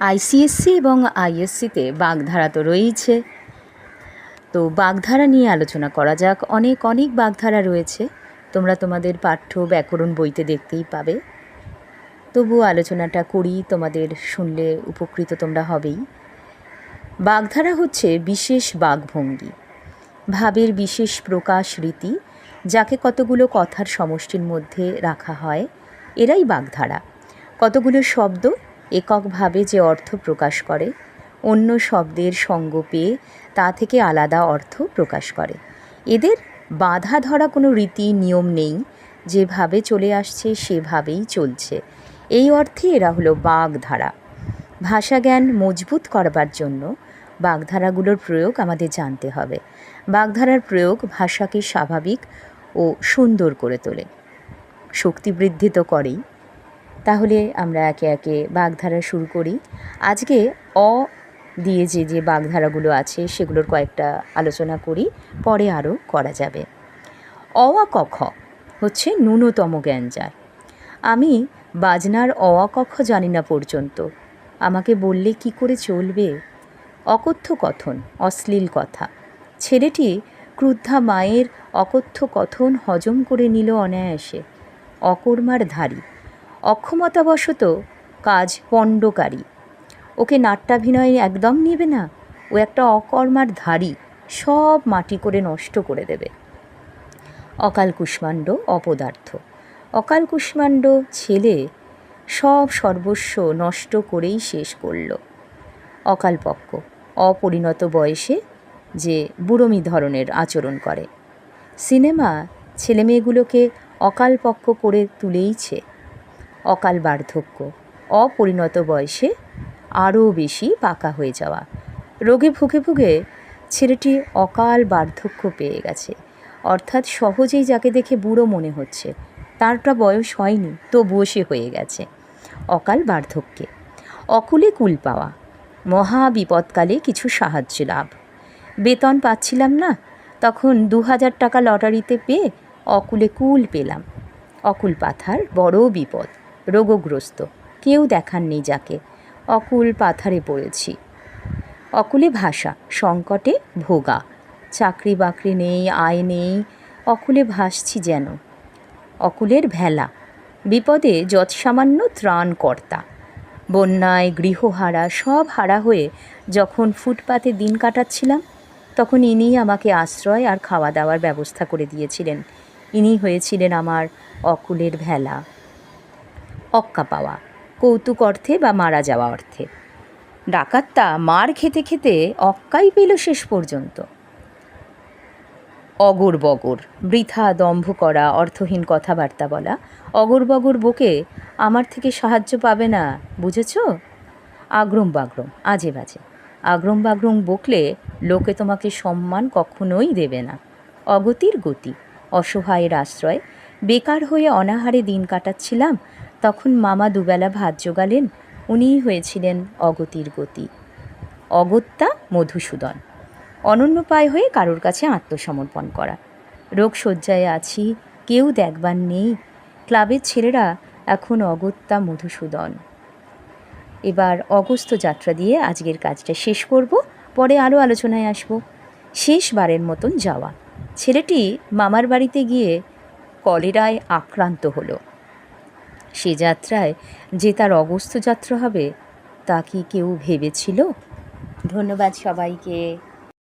ICSE এবং আইএসসিতে বাগধারা তো রয়েইছে। তো বাগধারা নিয়ে আলোচনা করা যাক। অনেক অনেক বাগধারা রয়েছে। তোমরা তোমাদের পাঠ্য ব্যাকরণ বইতে দেখতেই পাবে। তবু আলোচনাটা করি, তোমাদের শুনলে উপকৃত তোমরা হবেই। বাগধারা হচ্ছে বিশেষ বাগভঙ্গি, ভাবের বিশেষ প্রকাশ রীতি, যাকে কতগুলো কথার সমষ্টির মধ্যে রাখা হয়, এরাই বাগধারা। কতগুলো শব্দ এককভাবে যে অর্থ প্রকাশ করে, অন্য শব্দের সঙ্গ পেয়ে তা থেকে আলাদা অর্থ প্রকাশ করে। এদের বাধা ধরা কোনো রীতি, নিয়ম নেই। যেভাবে চলে আসছে, সেভাবেই চলছে। এই অর্থে এরা হলো বাগধারা। ভাষাজ্ঞান মজবুত করবার জন্য বাগধারাগুলোর প্রয়োগ আমাদের জানতে হবে। বাগধারার প্রয়োগ ভাষাকে স্বাভাবিক ও সুন্দর করে তোলে। শক্তি বৃদ্ধি তো করেই। তাহলে আমরা একে একে বাগধারা শুরু করি। আজকে অ দিয়ে যে যে বাগধারাগুলো আছে, সেগুলোর কয়েকটা আলোচনা করি, পরে আরও করা যাবে। অ অওয়া কখ হচ্ছে ন্যূনতম জ্ঞান যার আমি বাজনার অ অওয়া কখ জানি না পর্যন্ত। আমাকে বললে কি করে চলবে? অকথ্য কথন, অশ্লীল কথা। ছেলেটি ক্রুদ্ধা মায়ের অকথ্য কথন হজম করে নিল অনায়াসে। অকর্মার ধারী। অক্ষমতাবশত কাজ পণ্ডকারী। ওকে নাট্যাভিনয় একদম নেবে না। ও একটা অকর্মার ধারী, সব মাটি করে নষ্ট করে দেবে। অকাল কুষ্মাণ্ড অপদার্থ। অকাল কুষ্মাণ্ড ছেলে সব সর্বস্ব নষ্ট করেই শেষ করল। অকালপক্ষ অপরিণত বয়সে যে বুড়োমি ধরনের আচরণ করে। সিনেমা ছেলেমেয়েগুলোকে অকালপক্ষ করে তুলেইছে। অকাল বার্ধক্য। অপরিণত বয়সে আরও বেশি পাকা হয়ে যাওয়া। রোগে ভুগে ভুগে ছেলেটি অকাল বার্ধক্য পেয়ে গেছে। অর্থাৎ সহজেই যাকে দেখে বুড়ো মনে হচ্ছে, তারটা বয়স হয়নি, তবুও সে হয়ে গেছে। অকাল বার্ধক্যে। অকুলে কুল পাওয়া। মহা বিপদকালে কিছু সাহায্য লাভ। বেতন পাচ্ছিলাম না, তখন দু হাজার টাকা লটারিতে পেয়ে অকুলে কুল পেলাম। অকুল পাথার বড় বিপদ। রোগগ্রস্ত। কেউ দেখার নেই যাকে। অকুল পাথারে পড়েছি। অকুলে ভাষা, সংকটে ভোগা। চাকরি বাকরি নেই, আয় নেই, অকুলে ভাসছি যেন। অকুলের ভেলা, বিপদে যৎসামান্য ত্রাণকর্তা। বন্যায় গৃহহারা, সব হারা হয়ে যখন ফুটপাতে দিন কাটাচ্ছিলাম, তখন ইনি আমাকে আশ্রয় আর খাওয়া দাওয়ার ব্যবস্থা করে দিয়েছিলেন। ইনি হয়েছিলেন আমার অকুলের ভেলা। অক্কা পাওয়া, কৌতুক অর্থে বা মারা যাওয়া অর্থে। ডাকাতটা মার খেতে খেতে অক্কাই পেল শেষ পর্যন্ত। অগর বগর, বৃথা দম্ভ করা, অর্থহীন কথাবার্তা বলা, অগর বগর বকে আমার থেকে সাহায্য পাবে না, বুঝেছ? আগ্রম বাগ্রম, আজে বাজে। আগ্রম বাগ্রম বকলে লোকে তোমাকে সম্মান কখনোই দেবে না। অগতির গতি, অসহায়ের আশ্রয়, বেকার হয়ে অনাহারে দিন কাটাচ্ছিলাম তখন মামা দুবেলা ভাত জোগালেন, উনিই হয়েছিলেন অগতির গতি। অগত্যা মধুসূদন অনন্য পায় হয়ে কারোর কাছে আত্মসমর্পণ করা। রোগ শয্যায় আছি, কেউ দেখবার নেই। ক্লাবের ছেলেরা এখন অগত্যা মধুসূদন। এবার অগস্ত যাত্রা দিয়ে আজকের কাজটা শেষ করব, পরে আরও আলোচনায় আসব। শেষবারের মতন যাওয়া। ছেলেটি মামার বাড়িতে গিয়ে কলেরায় আক্রান্ত হলো। সে যাত্রায় যে তার অগস্ত যাত্রা হবে তা কি কেউ ভেবেছিল? ধন্যবাদ সবাইকে।